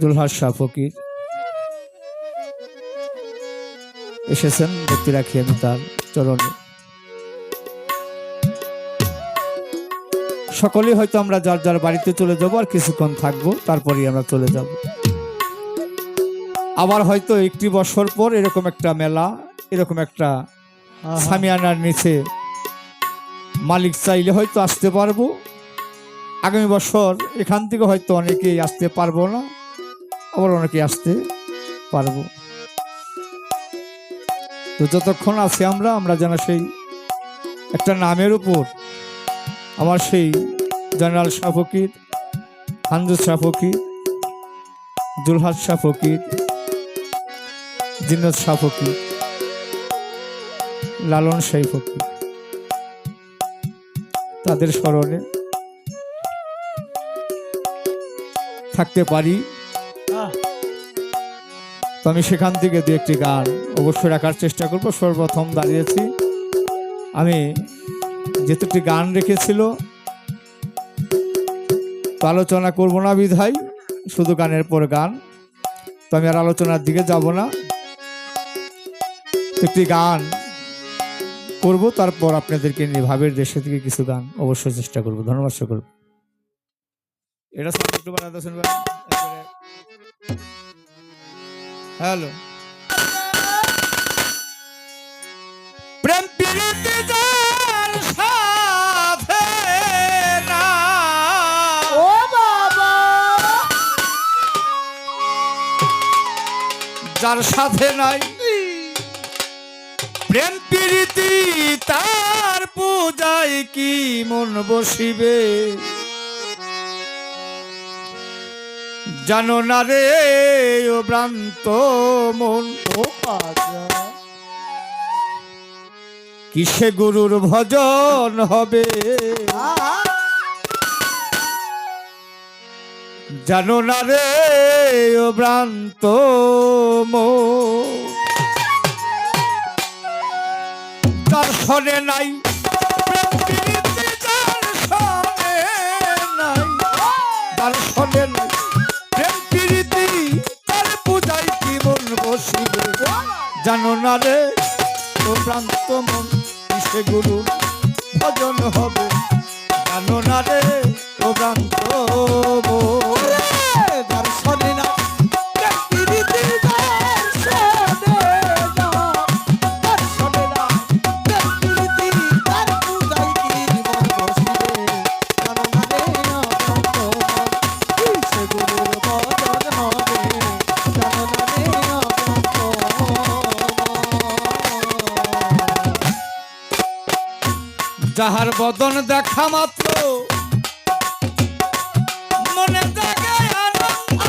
দুলহাস শাহ ফকির। এসেছেন ভক্তি রাখি আমি তার চরণে। সকলেই হয়তো আমরা যার যার বাড়িতে চলে যাব আর কিছুক্ষণ থাকব তারপরেই আমরা চলে যাব। আবার হয়তো একটি বছর পর এরকম একটা মেলা এরকম একটা সামিয়ানার নিচে মালিক চাইলে হয়তো আসতে পারব। আগামী বছর এখান থেকে হয়তো অনেকেই আসতে পারব না। আবার অনেকে আসতে পারব। তো যতক্ষণ আছি আমরা আমরা যেন সেই একটা নামের উপর আমার সেই জেনারেল শাহ ফকির হানজু শাহ ফকির জুলহাদ শাহ ফকির, জিন্নত শাহ ফকির, লালন শাহী ফকির, তাদের স্মরণে থাকতে পারি। তো আমি সেখান থেকে দু একটি গান অবশ্যই রাখার চেষ্টা করব। সর্বপ্রথম দাঁড়িয়েছি। আমি যেহেতু একটি গান রেখেছিল, তো আলোচনা করব না বিধায়, শুধু গানের পর গান। তো আমি আর আলোচনার দিকে যাব না। একটি গান করব, তারপর আপনাদেরকে নিয়ে ভাবের দেশে থেকে কিছু গান অবশ্যই চেষ্টা করব। ধন্যবাদ সকল এটা বাড়াতে শুনবেন। হ্যালো। প্রেম প্রীতি যার সাথে না। ও বাবা। যার সাথে নাই প্রেম প্রীতি তার পূজায় কি মন বসিবে? জানো না রে ও ভ্রান্ত মন। কিসে গুরুর ভজন হবে? জানো না রে ও ভ্রান্ত মন। সনে নাই জানো না রে ও প্রান্ত মন কিসে গুরু ভজন হবে? যাহার বদন দেখা মাত্র জাগে আনন্দ।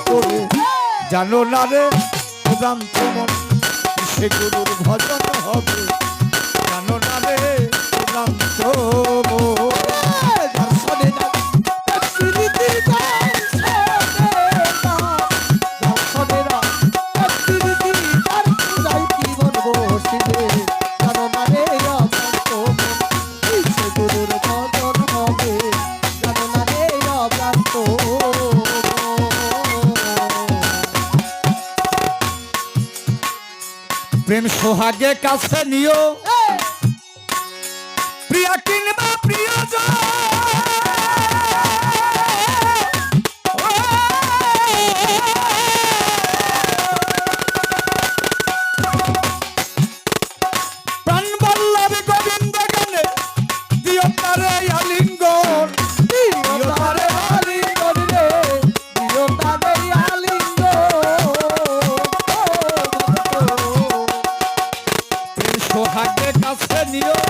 পড়ে জানো না রে সে গুরুর ভজন হবে? প্রেম সোহাগে কাছে নিও। প্রিয়া প্রিয় জয় Candido.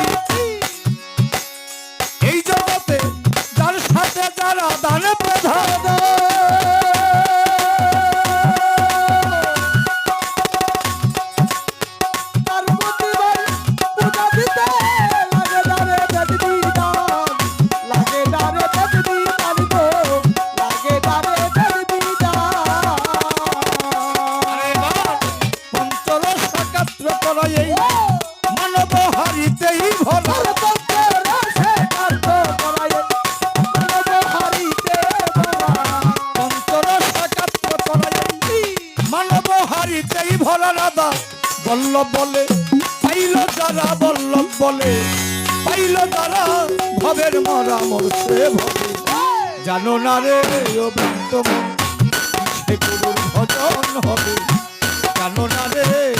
বলল বলে, পাইল যারা বলল বলে, পাইল যারা ভবের মরা মরছে ভবে। জানো না রে ও ভজন হবে। জানো না রে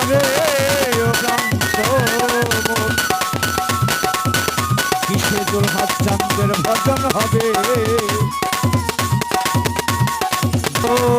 যাবে কিসে তোর হাত চান্দের ভজন হবে? ও